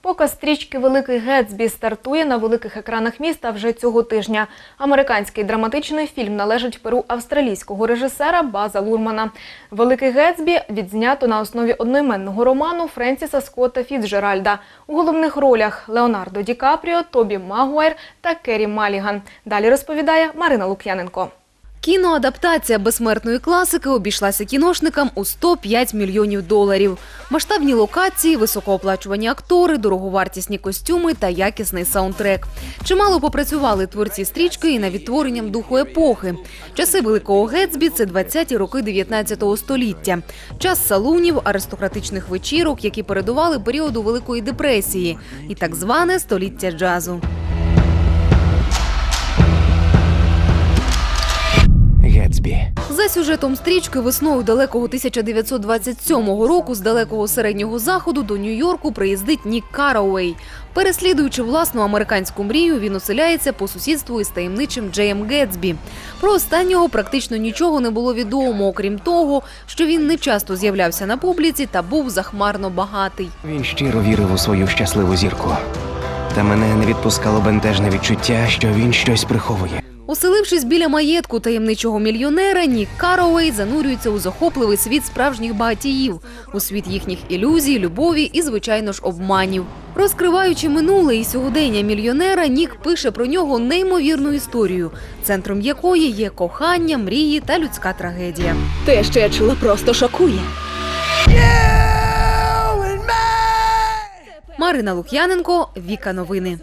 Показ стрічки Великий Гетсбі стартує на великих екранах міста вже цього тижня. Американський драматичний фільм належить перу австралійського режисера База Лурмана. Великий Гетсбі відзнято на основі одноіменного роману Френсіса Скотта Фіцджеральда. У головних ролях Леонардо Ді Капріо, Тобі Магуайр та Керрі Маліган. Далі розповідає Марина Лук'яненко. Кіноадаптація безсмертної класики обійшлася кіношникам у 105 мільйонів доларів. Масштабні локації, високооплачувані актори, дороговартісні костюми та якісний саундтрек. Чимало попрацювали творці стрічки і над відтворенням духу епохи. Часи Великого Гетсбі – це 20-ті роки 19 століття. Час салунів, аристократичних вечірок, які передували періоду Великої депресії, і так зване століття джазу. Гетсбі. За сюжетом стрічки весною далекого 1927 року з далекого середнього заходу до Нью-Йорку приїздить Нік Карауей. Переслідуючи власну американську мрію, він оселяється по сусідству із таємничим Джеєм Гетсбі. Про останнього практично нічого не було відомо, окрім того, що він не часто з'являвся на публіці та був захмарно багатий. Він щиро вірив у свою щасливу зірку. Та мене не відпускало бентежне відчуття, що він щось приховує. Оселившись біля маєтку таємничого мільйонера, Нік Карауей занурюється у захопливий світ справжніх багатіїв, у світ їхніх ілюзій, любові і, звичайно ж, обманів. Розкриваючи минуле і сьогодення мільйонера, Нік пише про нього неймовірну історію, центром якої є кохання, мрії та людська трагедія. Те, що я чула, просто шокує. Марина Лук'яненко, Віка Новини.